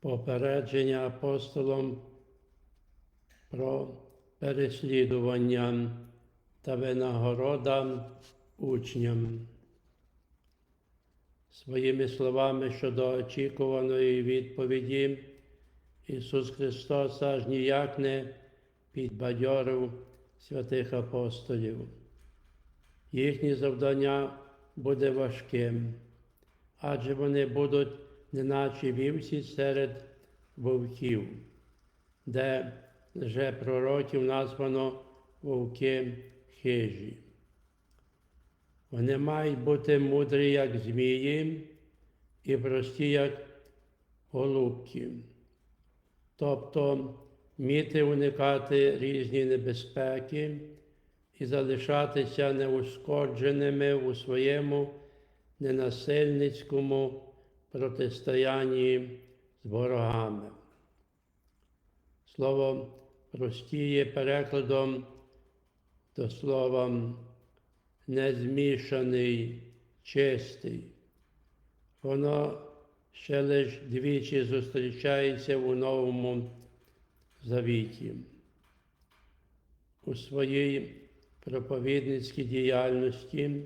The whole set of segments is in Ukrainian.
попередження апостолом про переслідування та винагорода учням. Своїми словами щодо очікуваної відповіді Ісус Христос аж ніяк не підбадьорив святих апостолів. Їхнє завдання буде важким, адже вони будуть неначе вівці серед вовків, де вже пророків названо вовки хижі. Вони мають бути мудрі, як змії, і прості, як голубки. Тобто вміти уникати різні небезпеки і залишатися неушкодженими у своєму ненасильницькому протистоянні з ворогами. Слово прості є перекладом до слова незмішаний, чистий. Воно ще лише двічі зустрічається у Новому Завіті. У своїй проповідницькій діяльності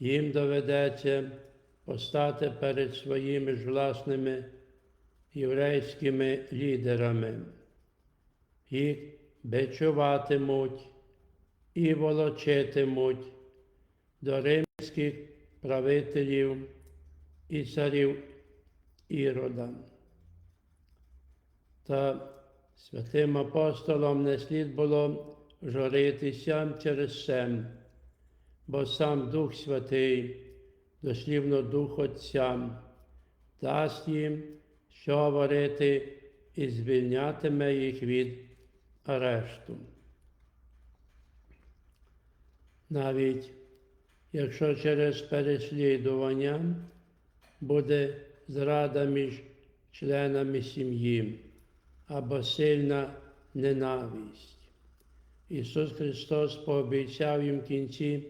їм доведеться постати перед своїми ж власними єврейськими лідерами. Їх бичуватимуть і волочитимуть до римських правителів і царів Ірода. Та святим апостолам не слід було журитися через це, бо сам Дух Святий, дослівно Дух Отця, дасть їм, що говорити і звільнятиме їх від арешту. Навіть якщо через переслідування буде зрада між членами сім'ї або сильна ненависть. Ісус Христос пообіцяв їм кінці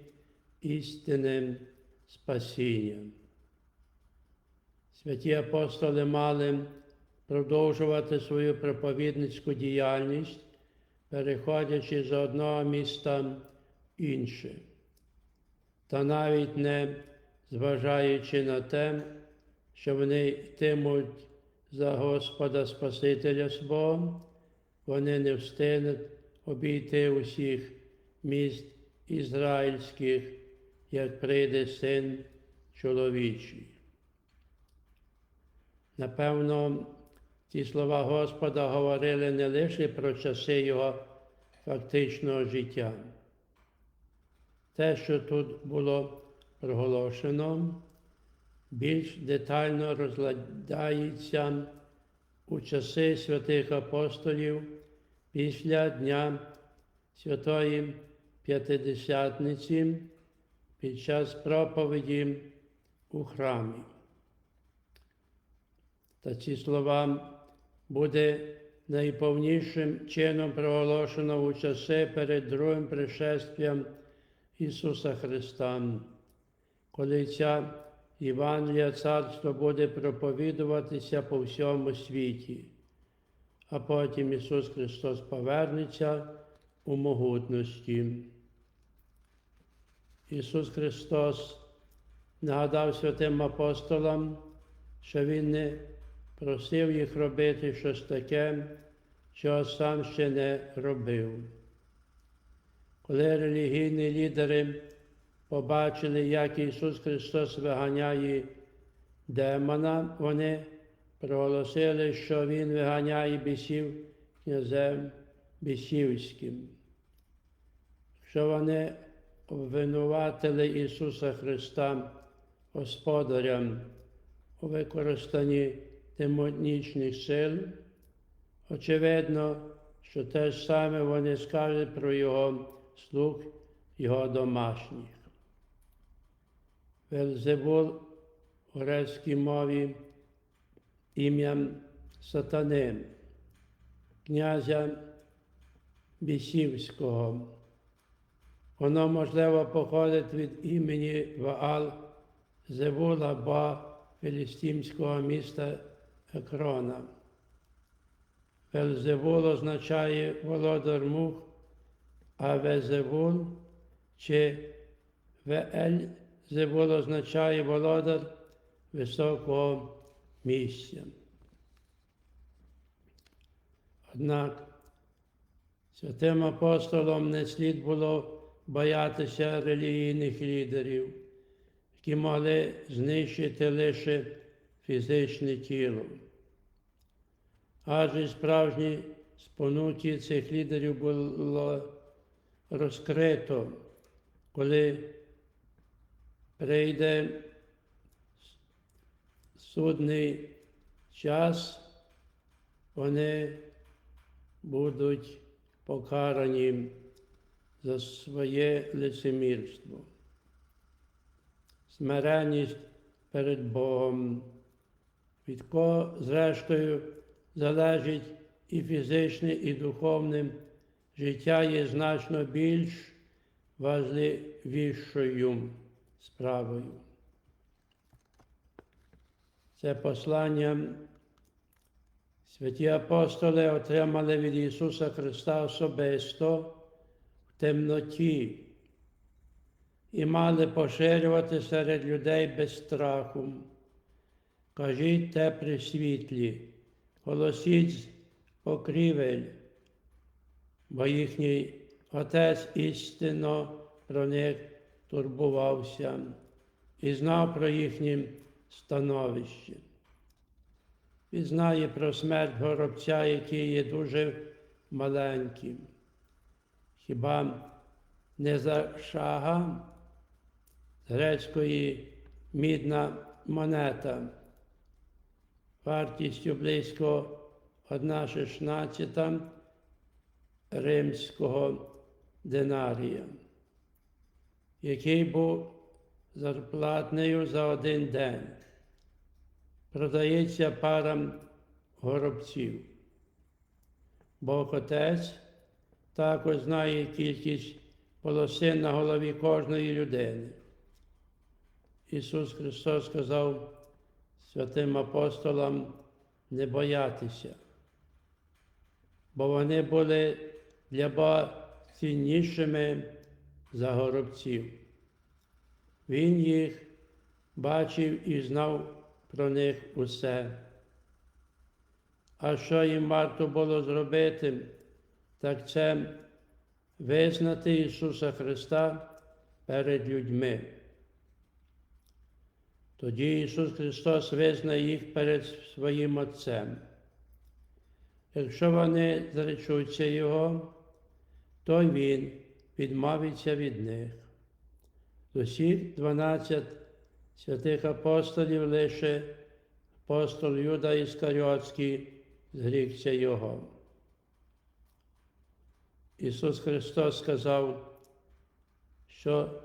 істинним спасінням. Святі апостоли мали продовжувати свою проповідницьку діяльність, переходячи з одного міста в інше. Та навіть не зважаючи на те, що вони йтимуть за Господа Спасителя свого, вони не встигнуть обійти усіх міст ізраїльських, як прийде син чоловічий. Напевно, ці слова Господа говорили не лише про часи Його фактичного життя. Те, що тут було проголошено, більш детально розглядається у часи святих апостолів після Дня Святої П'ятидесятниці під час проповіді у храмі. Та ці слова буде найповнішим чином проголошено у часи перед другим пришествям Ісуса Христа, коли ця Євангелія Царство буде проповідуватися по всьому світі, а потім Ісус Христос повернеться у могутності. Ісус Христос нагадав святим апостолам, що Він не просив їх робити щось таке, чого сам ще не робив. Коли релігійні лідери побачили, як Ісус Христос виганяє демона, вони проголосили, що Він виганяє бісів князем бісівським. Що вони обвинуватили Ісуса Христа Господарям у використанні демонічних сил, очевидно, що те ж саме вони скажуть про Його слуг, Його домашніх. Велзебул у грецькій мові ім'ям Сатани, князя Бісівського. Воно, можливо, походить від імені Ваал Зевула ба філістимського міста Екрона. Велзевул означає володар мух, а Везевул чи Веельзевул означає володар високого місця. Однак святим апостолам не слід було боятися релігійних лідерів, які могли знищити лише фізичне тіло. Адже справжні спонуки цих лідерів було розкрито, коли прийде судний час, вони будуть покарані за своє лицемірство, смиренність перед Богом, від кого, зрештою, залежить і фізичне, і духовне. Життя є значно більш важливішою справою. Це послання святі апостоли отримали від Ісуса Христа особисто темноті і мали поширювати серед людей без страху. Кажіть те при світлі, голосіть з покрівель, бо їхній Отець істинно про них турбувався і знав про їхнє становище. Він знає про смерть горобця, який є дуже маленьким. Хіба не за шага з грецької мідна монета, вартістю близько 1,16 римського динарія, який був зарплатнею за один день. Продається парам горобців. Бог Отець також знає кількість полосин на голові кожної людини. Ісус Христос сказав святим апостолам не боятися, бо вони були для Бога ціннішими за горобців. Він їх бачив і знав про них усе. А що їм варто було зробити, так це визнати Ісуса Христа перед людьми. Тоді Ісус Христос визнає їх перед своїм Отцем. Якщо вони зречуться Його, то Він відмовиться від них. З усіх 12 святих апостолів лише апостол Юда Іскаріотський зрікся Його. Ісус Христос сказав, що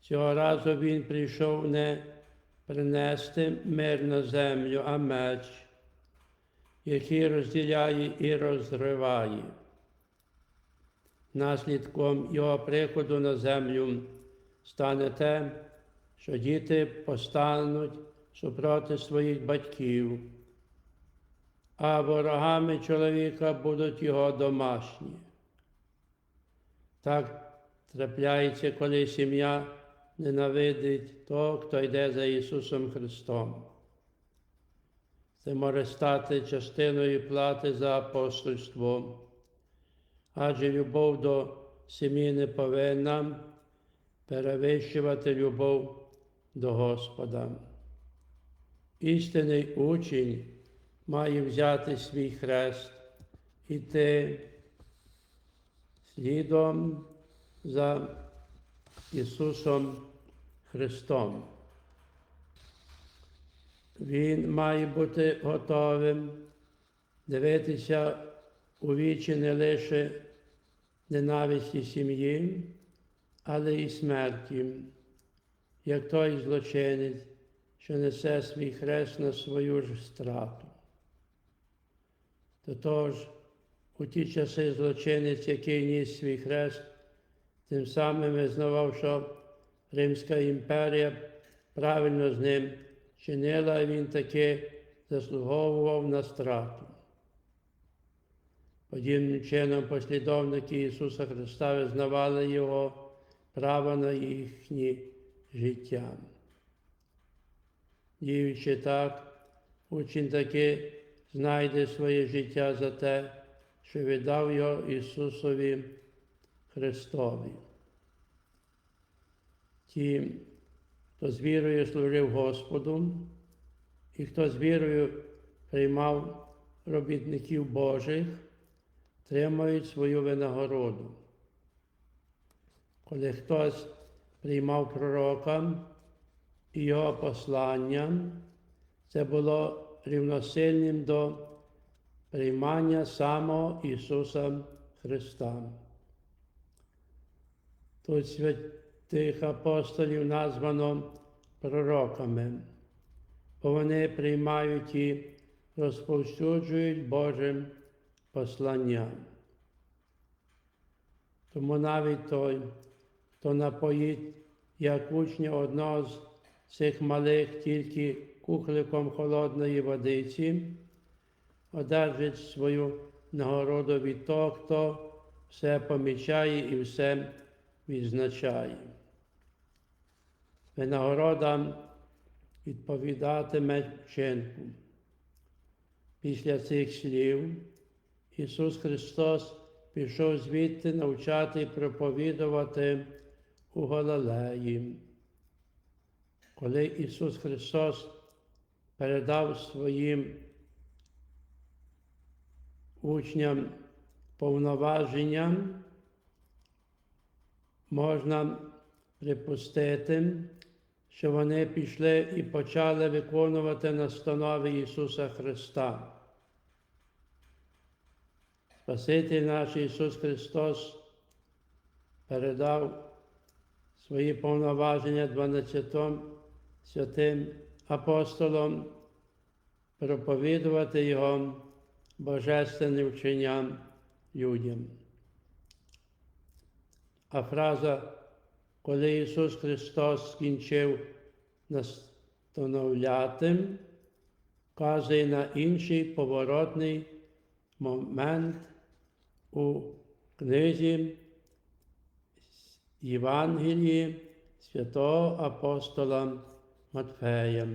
цього разу Він прийшов не принести мир на землю, а меч, який розділяє і розриває. Наслідком Його приходу на землю стане те, що діти постануть супроти своїх батьків, а ворогами чоловіка будуть його домашні. Так трапляється, коли сім'я ненавидить того, хто йде за Ісусом Христом. Це може стати частиною плати за апостольство, адже любов до сім'ї не повинна перевищувати любов до Господа. Істинний учень має взяти свій хрест, іти слідом за Ісусом Христом. Він має бути готовим дивитися у вічі не лише ненависті сім'ї, але й смерті, як той злочинець, що несе свій хрест на свою ж страту. Тотож, у ті часи злочинець, який ніс свій хрест, тим самим визнавав, що Римська імперія правильно з ним чинила, і він таки заслуговував на страту. Подібним чином послідовники Ісуса Христа визнавали Його право на їхнє життя. Діючи так, учень таки знайде своє життя за те, що віддав його Ісусові Христові. Ті, хто з вірою служив Господу, і хто з вірою приймав робітників Божих, тримають свою винагороду. Коли хтось приймав пророка і його послання, це було рівносильним до приймання самого Ісуса Христа. Тут святих апостолів названо пророками, бо вони приймають і розповсюджують Божим послання. Тому навіть той, хто напоїть як учня одного з цих малих тільки кухликом холодної водиці, одержить свою нагороду від того, хто все помічає і все відзначає. Винагорода відповідатиме вчинку. Після цих слів Ісус Христос пішов звідти навчати і проповідувати у Галилеї. Коли Ісус Христос передав своїм учням повноваження, можна припустити, що вони пішли і почали виконувати настанови Ісуса Христа. Спаситель наш Ісус Христос передав свої повноваження 12 святим апостолам проповідувати Його божественним вченням людям. А фраза, коли Ісус Христос скінчив настановляти, вказує на інший поворотний момент у книзі Євангелії святого апостола Матфея.